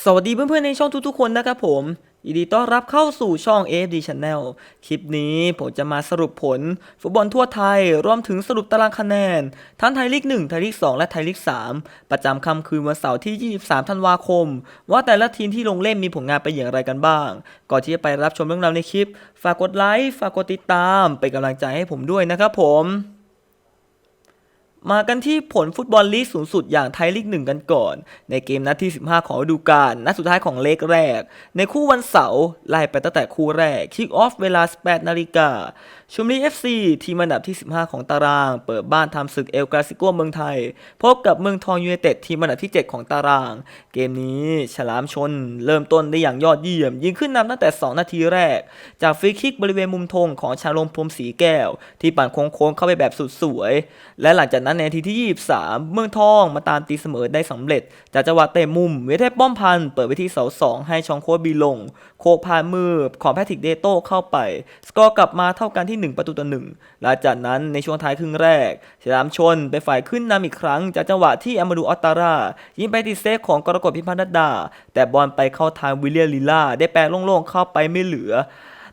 สวัสดีเพื่อนๆในช่องทุกๆคนนะครับผมยินดีต้อนรับเข้าสู่ช่อง AFD Channel คลิปนี้ผมจะมาสรุปผล ฟุตบอลทั่วไทย รวมถึงสรุปตารางคะแนน ทั้งไทยลีก 1 ไทยลีก 2 และไทยลีก 3 ประจำค่ำคืนวันเสาร์ที่ 23 ธันวาคม ว่าแต่ละทีมที่ลงเล่นมีผลงานไปอย่างไรกันบ้าง ก่อนที่จะไปรับชมเรื่องราวในคลิป ฝากกดไลค์ ฝากกดติดตาม เป็นกำลังใจให้ผมด้วยนะครับผม มากันที่ผลฟุตบอลลีกสูงสุดอย่างไทยลีกหนึ่งกันก่อน ในเกมนัดที่ 15 ของฤดูกาลนัดสุดท้ายของเลกแรก ในคู่วันเสาร์ไล่ไปตั้งแต่คู่แรกคิกออฟเวลา 18นาฬิกาชมบุรี FC ทีมอันดับที่ 15 ของตาราง เปิดบ้านทำศึกเอลกราซิโกเมืองไทย พบกับเมืองทองยูไนเต็ดทีมอันดับที่ 7 ของตาราง เกมนี้ฉลามชน เริ่มต้นได้อย่างยอดเยี่ยม ยิงขึ้นนำตั้งแต่ 2 นาทีแรก จากฟรีคิกบริเวณมุมธงของชาลมพรมสีแก้ว ที่ปั่นโค้งๆเข้าไปแบบสุดสวย และหลังจากนั้นในนทีที่ 23 เมืองทองมาตามตีเสมอได้สำเร็จ จากจังหวะเตะมุม เวทเทพป้อมพันเปิดไปที่เสาสองให้ชองโคบีลง โคกผ่านมือของแพทริกเดโต้เข้าไป สกอร์กลับมาเท่ากันที่ 1 ประตูต่อหนึ่งหลังจากนั้นในช่วงท้ายครึ่งแรกฉลามชนเป็นฝ่ายขึ้นนำอีกครั้ง จากจังหวะที่อามาดูออตตารา ยิงไปติดเซฟของกรกฎพิพัฒน์ดา แต่บอลไปเข้าทางวิลเลียลิล่าได้แปลโล่งๆเข้าไปไม่เหลือ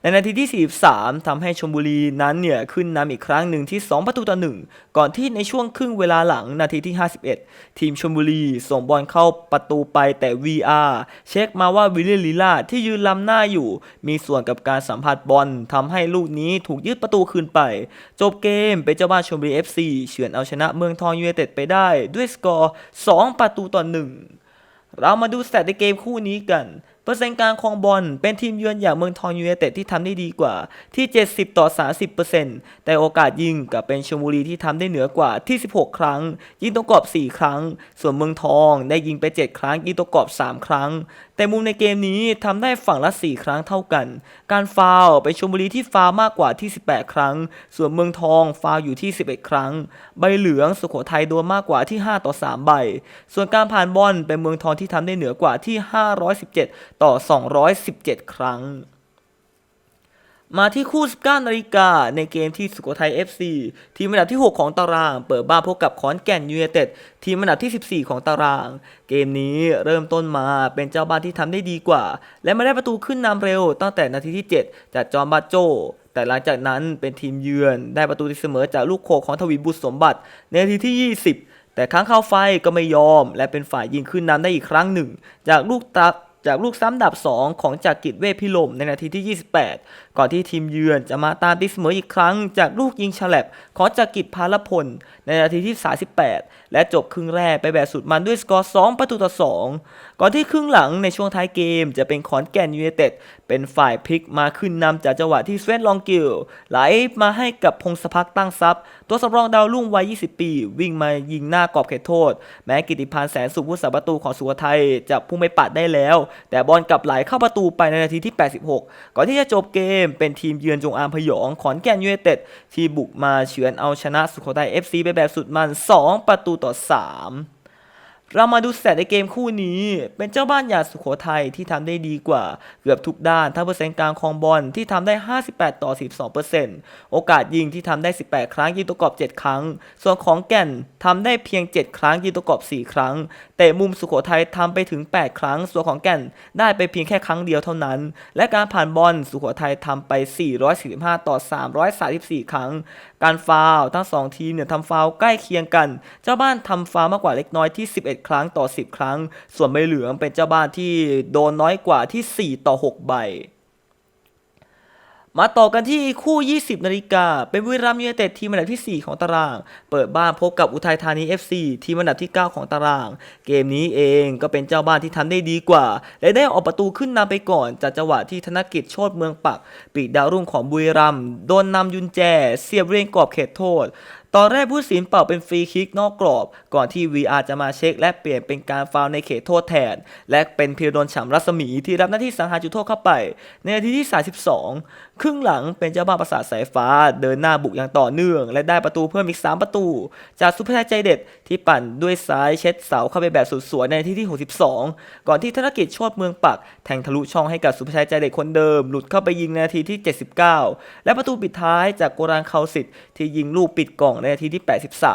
ในนาทีที่ 43ทำให้ชมบุรีนั้นเนี่ยขึ้นนำอีกครั้งหนึ่งที่ 2 ประตูต่อ 1 ก่อนที่ในช่วงครึ่งเวลาหลังนาทีที่ 51 ทีมชมบุรีส่งบอลเข้าประตูไปแต่ VR เช็คมาว่าวิลเลียลิล่าที่ยืนล้ำหน้าอยู่ มีส่วนกับการสัมผัสบอลทำให้ลูกนี้ถูกยึดประตูคืนไป จบเกมเป็นเจ้าบ้านชมบุรี FC เฉือนเอาชนะเมืองทองยูไนเต็ดไปได้ด้วยสกอร์ 2 ประตูต่อ 1 เรามาดูสแตทในเกมคู่นี้กัน ปอร์เซ็นต์การครองบอลเป็นทีมเยือนอย่างเมืองทองยูไนเต็ดที่ทำได้ดีกว่าที่ 70 ต่อ 30%แต่โอกาสยิงกับเป็นชลบุรีที่ทำได้เหนือกว่าที่ 16 ครั้ง ยิงตรงกรอบ 4 ครั้ง ส่วนเมืองทองได้ยิงไป 7 ครั้ง ยิงตรงกรอบ 3 ครั้ง แต่มุมในเกมนี้ทำได้ฝั่งละ 4 ครั้งเท่ากัน การฟาวเป็นชลบุรีที่ฟาวมากกว่าที่ 18 ครั้ง ส่วนเมืองทองฟาวอยู่ที่ 11 ครั้ง ใบเหลืองสุโขทัยโดนมากกว่าที่ 5 ต่อ 3 ใบ ส่วนการผ่านบอลเป็นเมืองทองที่ทำได้เหนือกว่าที่ 517ต่อ 217 ครั้ง มาที่คู่ 19 นาฬิกาในเกมที่สุโขทัย FC ทีมอันดับที่ 6 ของตาราง เปิดบ้านพบกับขอนแก่นยูไนเต็ดทีมอันดับที่ 14 ของตาราง เกมนี้เริ่มต้นมาเป็นเจ้าบ้านที่ทำได้ดีกว่า และมาได้ประตูขึ้นนำเร็วตั้งแต่นาทีที่ 7 จากจอมบาโจแต่หลังจากนั้นเป็นทีมเยือนได้ประตูที่เสมอจากลูกโคของทวีบุตรสมบัติ ในนาทีที่ 20 แต่ค้างเข้าไฟก็ไม่ยอม และเป็นฝ่ายยิงขึ้นนำได้อีกครั้งหนึ่ง จากลูกตัก จากลูกซ้ำดับ 2 ของจากกิจเวทพิลมในนาทีที่ 28ก่อนที่ทีมเยือนจะมาตามตีเสมออีกครั้ง จากลูกยิงฉลับของจากกิจพาลพล ในนาทีที่ 38 และจบครึ่งแรกไปแบบสุดมันด้วยสกอร์ 2 ประตูต่อ 2 ก่อนที่ครึ่งหลังในช่วงท้ายเกมจะเป็นขอนแก่นยูไนเต็ดเป็นฝ่ายพลิกมาขึ้นนำจากจังหวะที่สเวนลองกิลไหลมาให้กับพงศพักตั้งซับตัวสำรองดาวรุ่งวัย 20 ปี วิ่งมายิงหน้ากรอบเขตโทษ แม้กิติพันธ์แสนสุขผู้สาประตูของสุโขทัยจะพุ่งไปปัดได้แล้ว แต่บอลกลับไหลเข้าประตูไปในนาทีที่ 86 ก่อนที่จะจบเกมเป็นทีมเยือนจงอางพยอง ขอนแก่นยูเนเต็ดที่บุกมาเฉือนเอาชนะสุโขทัย FC ไปแบบสุดมัน 2 ประตูต่อ 3 เรามาดูแสตในเกมคู่นี้ เป็นเจ้าบ้านอย่างสุโขทัยที่ทำได้ดีกว่า เกือบทุกด้านทั้งเปอร์เซ็นต์การครองบอลที่ทำได้ 58 ต่อ42%โอกาสยิงที่ทำได้ 18 ครั้งยิงตัวกรอบ 7 ครั้ง ส่วนของแก่นทำได้เพียง 7 ครั้งยิงตัวกรอบ 4 ครั้งแต่มุมสุโขทัยทำไปถึง 8 ครั้ง ส่วนของแก่นได้ไปเพียงแค่ครั้งเดียวเท่านั้น และการผ่านบอลสุโขทัยทำไป 445 ต่อ 334 ครั้ง การฟาวทั้ง 2 ทีมเนี่ยทำฟาวใกล้เคียงกัน เจ้าบ้านทำฟาวมากกว่าเล็กน้อยที่ 11 ครั้งต่อ 10 ครั้ง ส่วนใบเหลืองเป็นเจ้าบ้านที่โดนน้อยกว่าที่ 4 ต่อ 6 ใบ มาต่อกันที่คู่ 20 นาฬิกา เป็นบุรีรัมย์ยูไนเต็ดทีมอันดับที่ 4 ของตาราง เปิดบ้านพบกับอุทัยธานี FC ทีมอันดับที่ 9 ของตาราง เกมนี้เองก็เป็นเจ้าบ้านที่ทำได้ดีกว่า และได้ออกประตูขึ้นนำไปก่อน จากจังหวะที่ธนกิจโชดเมืองปัก ปีกดาวรุ่งของบุรีรัมย์โดนนำยุนแจ เสียบเรียงกรอบเขตโทษ ตอนแรกผู้สินเป่าเป็นฟรีคิกนอกกรอบ ก่อนที่ VR จะมาเช็ค และเปลี่ยนเป็นการฟาวในเขตโทษแทน และเป็นพีรดลฉ่ำรัศมีที่รับหน้าที่สังหารจุดโทษเข้าไป ในนาทีที่ 32 ครึ่งหลังเป็นเจ้าบ้านประสาทสายฟ้า เดินหน้าบุกอย่างต่อเนื่อง และได้ประตูเพิ่มอีก 3 ประตู จากสุภชัยใจเด็ดที่ปั่นด้วยซ้ายเช็ดเสาเข้าไปแบบสุดสวยในนาทีที่ 62 ก่อนที่ธนกิจชดเมืองปัก แทงทะลุช่องให้กับสุภชัยใจเด็ดคนเดิม หลุดเข้าไปยิงในนาทีที่ 79 และประตูปิดท้ายจากโกรานเคาสิทธิ์ที่ยิงลูกปิดกล่องในนาทีที่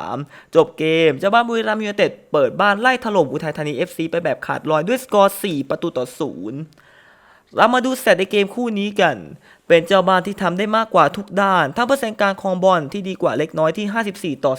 83 จบเกม เจ้าบ้านบุรีรัมย์ยูไนเต็ดเปิดบ้านไล่ถล่มอุทัยธานี FC ไปแบบขาดลอยด้วยสกอร์ 4 ประตูต่อ 0 เรามาดูสแตทในเกมคู่นี้กันเป็นเจ้าบ้านที่ทำได้มากกว่าทุกด้าน ทั้งเปอร์เซ็นต์การครองบอลที่ดีกว่าเล็กน้อยที่ 54 ต่อ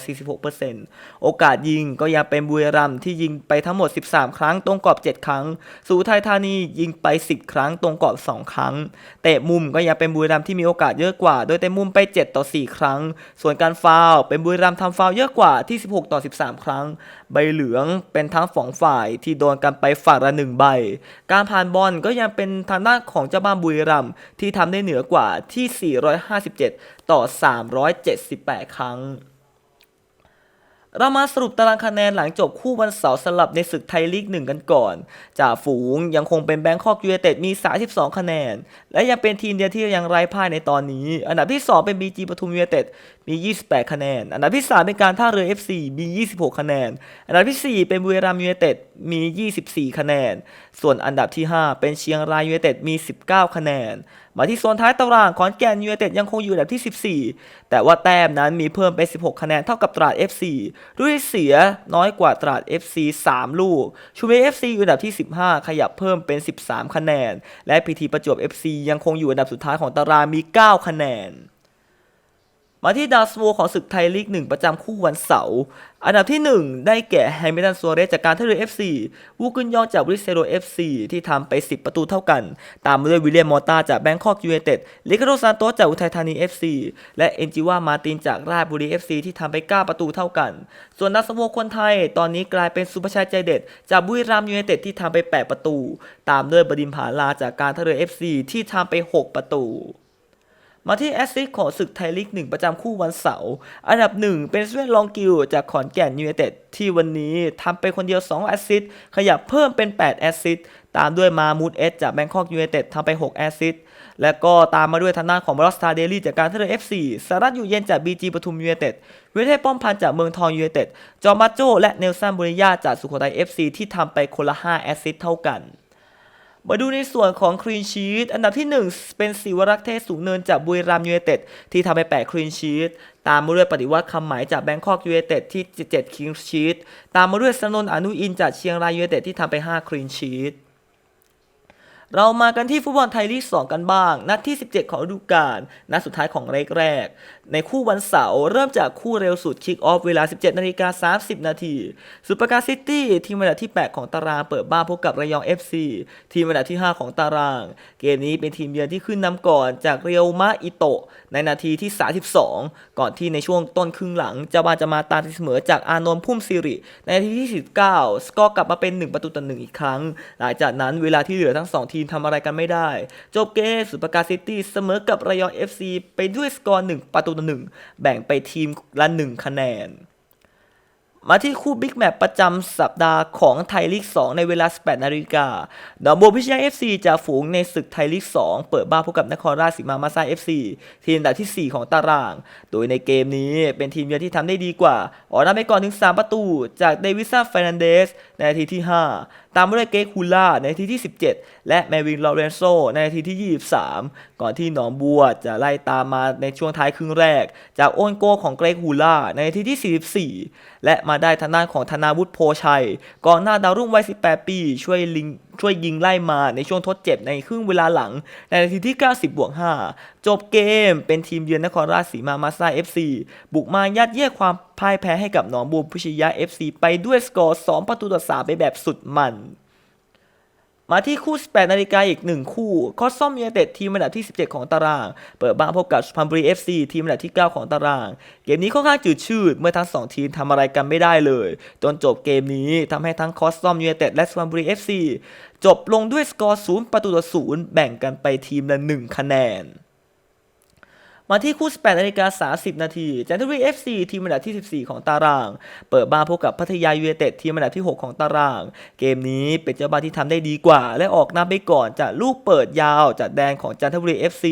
46%โอกาสยิงก็ยังเป็นบุรีรัมที่ยิงไปทั้งหมด 13 ครั้งตรงกรอบ 7 ครั้งสูไทยธานียิงไป 10 ครั้งตรงกรอบ 2 ครั้ง เตะมุมก็ยังเป็นบุรีรัมที่มีโอกาสเยอะกว่า โดยเตะมุมไป 7 ต่อ 4 ครั้ง ส่วนการฟาวเป็นบุรีรัมทำฟาวเยอะกว่าที่ 16 ต่อ 13 ครั้ง ใบเหลืองเป็นทั้งสองฝ่ายที่โดนกันไปฝ่ายละหนึ่งใบ การผ่านบอลก็ยังเป็นทางด้านของเจ้าบ้านบุรีรัมที่ทำได้เหนือือกว่าที่ 457 ต่อ 378 ครั้ง เรามาสรุปตารางคะแนนหลังจบคู่วันเสาร์สลับในศึกไทยลีกหนึ่งกันก่อน จ่าฝูงยังคงเป็นแบงคอกยูเนเต็ดมี 32 คะแนน และยังเป็นทีมเดียวที่ยังไร้พ่ายในตอนนี้ อันดับที่ 2 เป็นบีจีปทุมยูเนเต็ด มี 28 คะแนน อันดับที่ 3 เป็นการท่าเรือ FC มี 26 คะแนน อันดับที่ 4 เป็นบุรีรัมย์ยูไนเต็ด มี 24 คะแนน ส่วนอันดับที่ 5 เป็นเชียงรายยูไนเต็ด มี 19 คะแนน มาที่โซนท้ายตารางขอนแก่นยูไนเต็ดยังคงอยู่อันดับที่ 14 แต่ว่าแต้มนั้นมีเพิ่มเป็น 16 คะแนนเท่ากับตราด FC ด้วยเสียน้อยกว่าตราด FC 3 ลูกชูเม FC อยู่อันดับที่ 15 ขยับเพิ่มเป็น 13 คะแนน และพีทีประจวบ FC ยังคงอยู่อันดับสุดท้ายของตารางมี 9 คะแนน มาที่ดาวสโวของศึกไทยลีกหนึ่งประจำคู่วันเสาร์อันดับที่ 1 ได้แก่แฮมิลตันซัวเรสจากการท่าเรือ FC วูกุนยองจากบริเซโร FC ที่ทำไป 10 ประตูเท่ากัน ตามมาด้วยวิลเลียมมอร์ตาจากแบงคอกยูไนเต็ดลิคาโดซานโตจากอุทัยธานี FC และเอนจิวามาตินจากราชบุรี FC ที่ทำไป 9 ประตูเท่ากัน ส่วนดาวสโวคนไทย ตอนนี้กลายเป็นสุภชัยใจเด็ด จากบุรีรัมย์ยูไนเต็ดที่ทำไป 8 ประตู ตามด้วยบดินผาลาจากการท่าเรือ FC ที่ทำไป 6 ประตู มาที่แอสซิสต์ของศึกไทยลีกหนึ่งประจำคู่วันเสาร์อันดับหนึ่งเป็นสเวนลองกิลจากขอนแก่นยูไนเต็ดที่วันนี้ทำไปคนเดียว 2 แอสซิสต์ขยับเพิ่มเป็น 8 แอสซิสต์ตามด้วยมามูดเอสจากแบงคอกยูไนเต็ดทำไป 6 แอสซิสต์และก็ตามมาด้วยทางด้านของบรอสตาเดลี่จากการท่าเรือ FC สารัตอยู่เย็นจาก BG ปทุมยูไนเต็ดวิเทพป้อมพันจากเมืองทองยูไนเต็ดจอมาโจและเนลสันบุริยาจากสุโขทัย FC ที่ทำไปคนละ 5 แอสซิสต์เท่ากัน มาดูในส่วนของครีนชีตอันดับที่ 1 เป็นศิวรักษ์เทศสูงเนินจากบุรีรัมยูเนเต็ดที่ทำไป8ครีนชีตตามมาด้วยปฏิวัติคำหมายจากแบงคอกยูเนเต็ดที่7ครีนชีตตามมาด้วยสนนอนุอินจากเชียงรายยูเนเต็ดที่ทำไป5ครีนชีต เรามากันที่ฟุตบอลไทยลีก 2 กันบ้าง นัดที่ 17 ของฤดูกาลนัดสุดท้ายของเลกแรก ในคู่วันเสาร์เริ่มจากคู่เร็วสุดคิกออฟเวลา 17นาฬิกา30 นาทีสุปการซิตี้ทีมอันดับที่ 8 ของตารางเปิดบ้านพบกับระยอง FC ทีมอันดับที่ 5 ของตาราง เกมนี้เป็นทีมเยือนที่ขึ้นนำก่อนจากเรียวมะอิโตะในนาทีที่ 32 ก่อนที่ในช่วงต้นครึ่งหลังเจะบานจะมาตามตีเสมอจากอานนท์พุ่มซิริ ในนาทีที่ 19 สกอร์กลับมาเป็น 1 ประตูต่อหนึ่งอีกครั้ง หลังจากนั้นเวลาที่เหลือทั้ง 2 ทีมทำอะไรกันไม่ได้ จบเกมสุปการซิตี้เสมอกับระยอง FC ไปด้วยสกอร์ 1 ประตูต่อหนึ่งแบ่งไปทีมละ 1 คะแนน มาที่คู่บิ๊กแมตช์ประจำสัปดาห์ของไทยลีก 2 ในเวลา 18 นาฬิกาดอมโบพิชยา FC จากฝูงในศึกไทยลีก 2 เปิดบ้านพบกับนครราชสีมามาซา FC ทีมอันดับที่ 4 ของตาราง โดยในเกมนี้เป็นทีมเยือนที่ทำได้ดีกว่า ออกนำไปก่อนถึง 3 ประตู จากเดวิสันเฟรนันเดสในนาทีที่ 5 ตามมาด้วยเกคูล่าในนาทีที่ 17 และแมวินลอเรนโซในนาทีที่ 23 ก่อนที่หนองบัวจะไล่ตามมาในช่วงท้ายครึ่งแรก จากโอนโกของเกรกฮูล่าในนาทีที่ 44 และมาได้ทางด้านของธนาวุฒิโพชัยกองหน้าดาวรุ่งวัย 18 ปี ช่วยลิงช่วยยิงไล่มาในช่วงทดเจ็บในครึ่งเวลาหลัง ในนาทีที่ 90 บวก 5 จบเกมเป็นทีมเยือนนครราชสีมามาซา FC บุกมายัดเยียดความพ่ายแพ้ให้กับหนองบัวพิชยา FC ไปด้วยสกอร์ 2 ประตูต่อ 3 ไปแบบสุดมัน มาที่คู่ 18 นาฬิกาอีก 1 คู่ คอสซอมยูไนเต็ดทีมอันดับที่ 17 ของตาราง เปิดบ้านพบกับสุพรรณบุรี FC ทีมอันดับที่ 9 ของตาราง เกมนี้ค่อนข้างจืดชืด เมื่อทั้ง 2 ทีมทำอะไรกันไม่ได้เลย จนจบเกมนี้ทำให้ทั้งคอสซอมยูไนเต็ดและสุพรรณบุรี FC จบลงด้วยสกอร์ 0 ประตูต่อ 0 แบ่งกันไปทีมละ 1 คะแนน มาที่คู่ 18นาฬิกา30 นาทีจันทบุรี FC ทีมอันดับที่ 14 ของตาราง เปิดบ้านพบกับพัทยายูไนเต็ดทีมอันดับที่ 6 ของตาราง เกมนี้เป็นเจ้าบ้านที่ทำได้ดีกว่า และออกนำไปก่อนจากลูกเปิดยาวจากแดนของจันทบุรี FC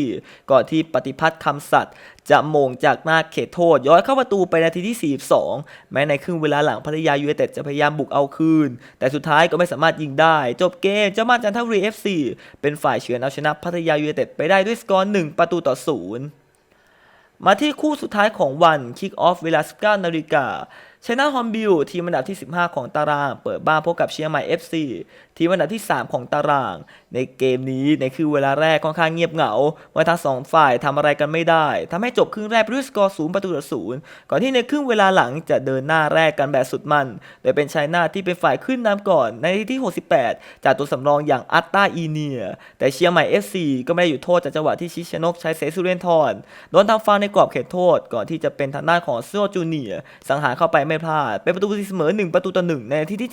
ก่อนที่ปฏิพัฒน์คำสัตย์จะมงจากหน้าเขตโทษ ย้อยเข้าประตูไปนาทีที่ 42 แม้ในครึ่งเวลาหลังพัทยายูไนเต็ดจะพยายามบุกเอาคืน แต่สุดท้ายก็ไม่สามารถยิงได้ จบเกมเจ้าบ้านจันทบุรี FC เป็นฝ่ายเฉือนเอาชนะพัทยายูไนเต็ดไปได้ด้วยสกอร์1ประตูต่อ0 มาที่คู่สุดท้ายของวันคิกออฟเวลา 19นาฬิกา ชนะฮอมบิลทีมอันดับที่ 15 ของตาราง เปิดบ้านพบกับเชียงใหม่ FC ทีมอันดับที่ 3 ของตาราง ในเกมนี้ในคือเวลาแรกค่อนข้างเงียบเหงาเมื่อทั้งสองฝ่ายทำอะไรกันไม่ได้ทำให้จบครึ่งแรกด้วยสกอร์ศูนย์ประตูต่อศูนย์ก่อนที่ในครึ่งเวลาหลังจะเดินหน้าแรกกันแบบสุดมัน โดยเป็นชัยนาที่เป็นฝ่ายขึ้นนำก่อนในทีที่ 68 จากตัวสำรองอย่างอัตตาอีเนีย แต่เชียงใหม่ FC ก็ไม่ได้หยุดโทษจากจังหวะที่ชิชนกใช้เซสุเรนทอนโดนทำฟาวล์ในกรอบเขตโทษ ก่อนที่จะเป็นทางด้านของเซโอจูเนียสังหารเข้าไปไม่พลาด เป็นประตูตีเสมอ 1 ประตูต่อหนึ่งในนาทีที่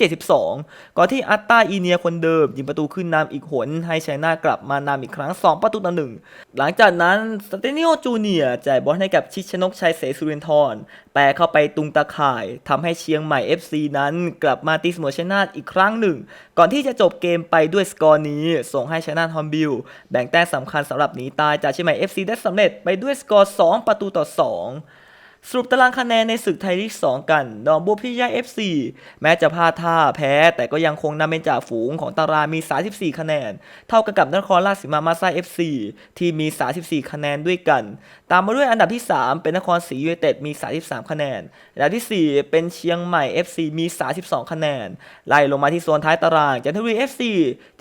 72 ก่อนที่อัตตาอีเนียคนเดิม ยิงประตูขึ้นนำอีกหนให้ชัยนากลับมานำอีกครั้ง 2 ประตูต่อหนึ่งหลังจากนั้นสเตนิโอจูเนียจ่ายบอลให้กับชิชนกชัยเสสุเรนทอนแปรเข้าไปตุงตะข่ายทำให้เชียงใหม่ FC นั้นกลับมาตีเสมอชัยนาทอีกครั้งหนึ่ง ก่อนที่จะจบเกมไปด้วยสกอร์นี้ ส่งให้ชัยนาทฮอมบิลแบ่งแต้มสำคัญสำหรับหนีตายจากเชียงใหม่ FC ได้สำเร็จไปด้วยสกอร์ 2 ประตูต่อ 2 สรุปตารางคะแนนในศึกไทยลีก 2 กัน ดอนบัวพิทยา FC แม้จะพลาดท่าแพ้ แต่ก็ยังคงนำเป็นจ่าฝูงของตารางมี 34 คะแนน เท่ากับกับนครราชสีมามาซ่า FC ที่มี 34 คะแนนด้วยกัน ตามมาด้วยอันดับที่ 3 เป็นนครศรียูไนเต็ดมี 33 คะแนน อันดับทีสี่ 4 เป็นเชียงใหม่ FC มี 32 คะแนน ไล่ลงมาที่โซนท้ายตารางจันทบุรี FC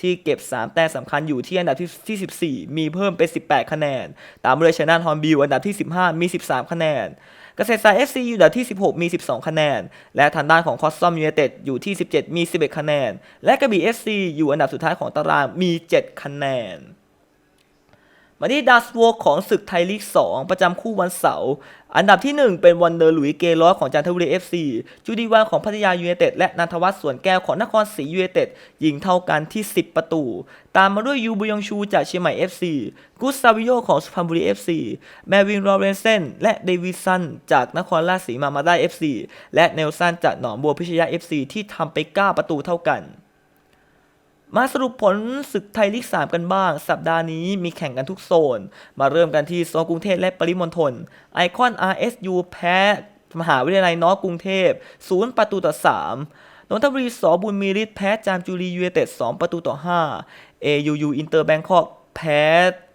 ที่เก็บ 3 แต้มสำคัญอยู่ที่อันดับที่ที่14 มีเพิ่มเป็น 18 คะแนน ตามมาด้วยชนะทอนบิวอันดับที่ 15 มี 13 คะแนนเกษตรศาสตร์ FC อยู่อันดับที่ 16 มี 12 คะแนน และทางด้านของคอสซอมยูเนเต็ดอยู่ที่ 17 มี 11 คะแนน และกระบี่ FC อยู่อันดับสุดท้ายของตารางมี 7 คะแนน มาที่ดัสโวของศึกไทยลีก 2 ประจำคู่วันเสาร์อันดับที่ 1 เป็นวันเดอร์หลุยส์เกลอสของจันทบุรี FC จูดีวานของพัทยายูไนเต็ดและนันทวัฒน์สวนแก้วของนครศรียูไนเต็ดยิงเท่ากันที่ 10 ประตู ตามมาด้วยยูบุยองชูจากเชียงใหม่ FC กุสซาวิโยของสุพรรณบุรี FC แมวินโรเรนเซนและเดวิสันจากนครราชสีมามาได้ FC และเนลสันจากหนองบัวพิชยา FC ที่ทำไป 9 ประตูเท่ากัน มาสรุปผลศึกไทยลีก 3 กันบ้าง สัปดาห์นี้มีแข่งกันทุกโซน มาเริ่มกันที่โซนกรุงเทพและปริมณฑลไอคอน RSU แพ้มหาวิทยาลัยนอกรุงเทพ0ประตูต่อ 3นนทบุรีสอบุญมีฤทธิ์แพ้จามจุรียูเนเต็ด2ประตูต่อ 5 AUU อินเตอร์แบงคอกแพ้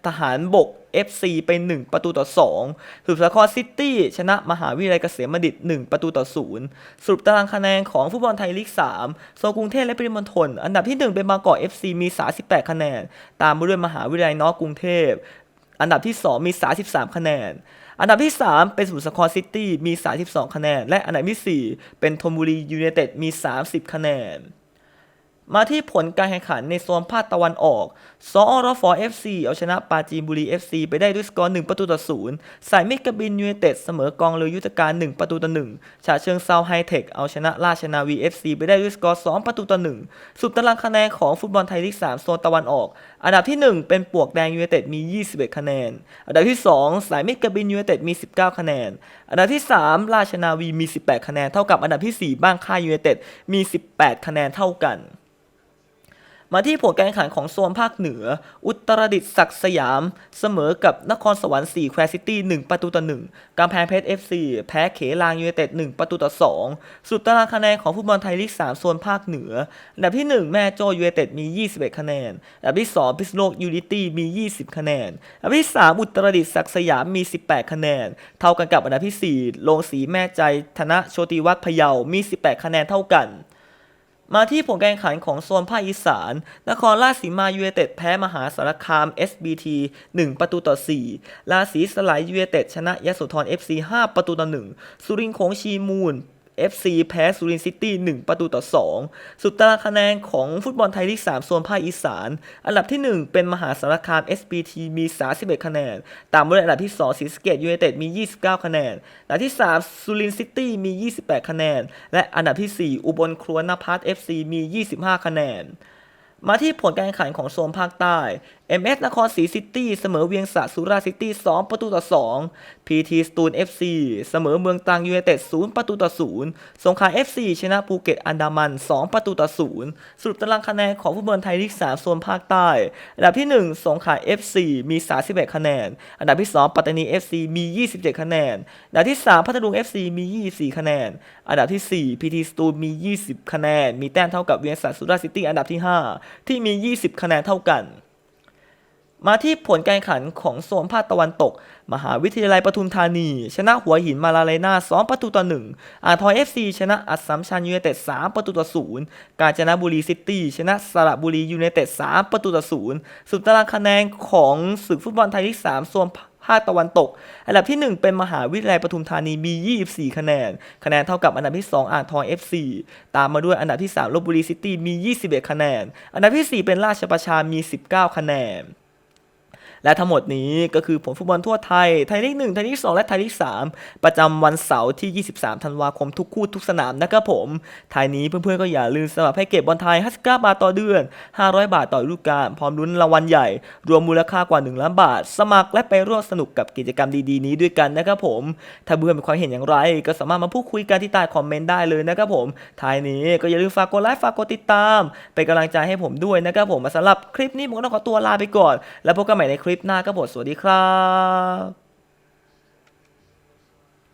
ทหารบก FC ไป 1 ประตูต่อ 2 สุดสาครซิตี้ชนะมหาวิทยาลัยเกษมบัณฑิต 1 ประตูต่อ 0 สรุปตารางคะแนนของฟุตบอลไทยลีก 3 โซนกรุงเทพและปริมณฑล อันดับที่ 1 เป็นบางกอก FC มี 38 คะแนน ตามมาด้วยมหาวิทยาลัยนอร์กรุงเทพ อันดับที่ 2 มี 33 คะแนนอันดับที่ 3 เป็นสมุทรสาครซิตี้มี 32 คะแนน และอันดับทีสี่4 เป็นธนบุรียูไนเต็ดมี 30 คะแนน มาที่ผลการแข่งขันในโซนภาคตะวันออกสอรฟอเอฟซีเอาชนะปาจีนบุรี FC ไปได้ด้วยสกอร์1ประตูต่อ0สายเมกะบินยูไนเต็ดเสมอกองเรือยุทธการ 1 ประตูต่อ1ชาเชิงเซาไฮเทคเอาชนะราชนาวี FC ไปได้ด้วยสกอร์2ประตูต่อ1สุดตารางคะแนนของฟุตบอลไทยลีก3โซนตะวันออก อันดับที่ 1 เป็นปวกแดงยูไนเต็ดมี 21 คะแนน อันดับที่ 2 สายเมกะบินยูไนเต็ดมี 19 คะแนน อันดับที่ 3 ราชนาวีมี 18 คะแนนเท่ากับอันดับที่ 4 บ้างค่ายยูไนเต็ดมี 18 คะแนนเท่ากัน มาที่ผลการแข่งขันของโซนภาคเหนือ อุตรดิตถ์ศักสยาม เสมอกับนครสวรรค์4แควซิตี้ 1 ประตูต่อ 1กำแพงเพชร FC แพ้เขลางยูไนเต็ด 1 ประตูต่อ 2 สุดตารางคะแนนของฟุตบอลไทยลีก 3 โซนภาคเหนือ อันดับที่ 1 แม่โจยูไนเต็ดมี 21 คะแนน อันดับที่ 2 พิษณุโลกยูนิตี้มี 20 คะแนน อันดับที่ 3 อุตรดิตถ์ศักสยามมี 18 คะแนน เท่ากันกับอันดับที่ 4 ลงสีแม่ใจธนโชติวัฒน์พะเยา มี 18 คะแนนเท่ากัน มาที่ผลการแข่งขันของโซนภาคอีสาน นครราชสีมายูเนเต็ดแพ้มหาสารคาม SBT 1 ประตูต่อ 4 ราศีสลายยูเนเต็ดชนะยโสธร FC 5 ประตูต่อ 1 สุรินทร์โขงชีมูล FC แพ้สุรินทร์ซิตี้ 1 ประตูต่อ 2 สุดตารางคะแนนของฟุตบอลไทยลีก 3 โซนภาคอีสาน อันดับที่ 1 เป็นมหาสารคาม SBT มี 31 คะแนน ตามมาด้วยอันดับที่ 2ศรีสะเกตยูไนเต็ดมี 29 คะแนน อันดับที่ 3 สุรินทร์ซิตี้มี 28 คะแนน และอันดับที่ 4 อุบลครัวนภัส FC มี 25 คะแนน มาที่ผลการแข่งขันของโซนภาคใต้ MS นครศรีซิตี้เสมอเวียงสะสุราษฎร์ซิตี้ 2 ประตูต่อ 2 PT สตูล FC เสมอเมืองตรังยูไนเต็ด 0 ประตูต่อ 0 สงขลา FC ชนะภูเก็ตอันดามัน 2 ประตูต่อ 0 สรุปตารางคะแนนของฟุตบอลไทยลีก 3 โซนภาคใต้ อันดับที่ 1 สงขลา FC มี 31 คะแนน อันดับที่ 2 ปัตตานี FC มี 27 คะแนน อันดับที่ 3 พัทลุง FC มี 24 คะแนน อันดับที่ 4 PT สตูลมี 20 คะแนน มีแต้มเท่ากับเวียงสะสุราษฎร์ซิตี้ อันดับที่ 5ที่มี 20 คะแนนเท่ากัน มาที่ผลการแข่งขันของโซนภาคตะวันตก มหาวิทยาลัยปทุมธานี ชนะหัวหินมาลาเลนา2ประตูต่อ1อ่าทอง FC ชนะอัสสัมชัญยูไนเต็ด3ประตูต่อ0กาญจนบุรีซิตี้ชนะสระบุรียูไนเต็ด3ประตูต่อ0สุดตารางคะแนนของศึกฟุตบอลไทยลีก3โซน ภาคตะวันตก อันดับที่ 1 เป็นมหาวิทยาลัยปทุมธานีมี 24 คะแนน คะแนนเท่ากับอันดับที่ 2 อ่างทอง FC ตามมาด้วยอันดับที่3ลบบุรีซิตี้มี 21 คะแนน อันดับทีสี่4 เป็นราชประชามี 19 คะแนน และทั้งหมดนี้ก็คือผลฟุตบอลทั่วไทย ไทยลีก1ไทยลีก2และไทยลีก3ประจำวันเสาร์ที่ 23 ธันวาคมทุกคู่ทุกสนามนะครับผมทายนี้เพื่อนๆก็อย่าลืมสมัครให้เก็บบอลไทย 59 บาทต่อเดือน 500 บาทต่อฤดูกาลพร้อมลุ้นรางวัลใหญ่ รวมมูลค่ากว่า 1 ล้านบาท สมัครและไปร่วมสนุกกับกิจกรรมดีๆนี้ด้วยกันนะครับผม ถ้าเพื่อนมีความเห็นอย่างไร ก็สามารถมาพูดคุยกันที่ใต้คอมเมนต์ได้เลยนะครับผมท้ายนี้ก็อย่าลืมฝากกดไลค์ฝากกดติดตามเป็นกำลังใจให้ผมด้วยนะครับผมสำหรับคลิปนี้ผมก็ต้องขอตัวลาไปก่อน แล้วพบกันใหม่ในคลิปหน้าก็บทสวัสดีครับ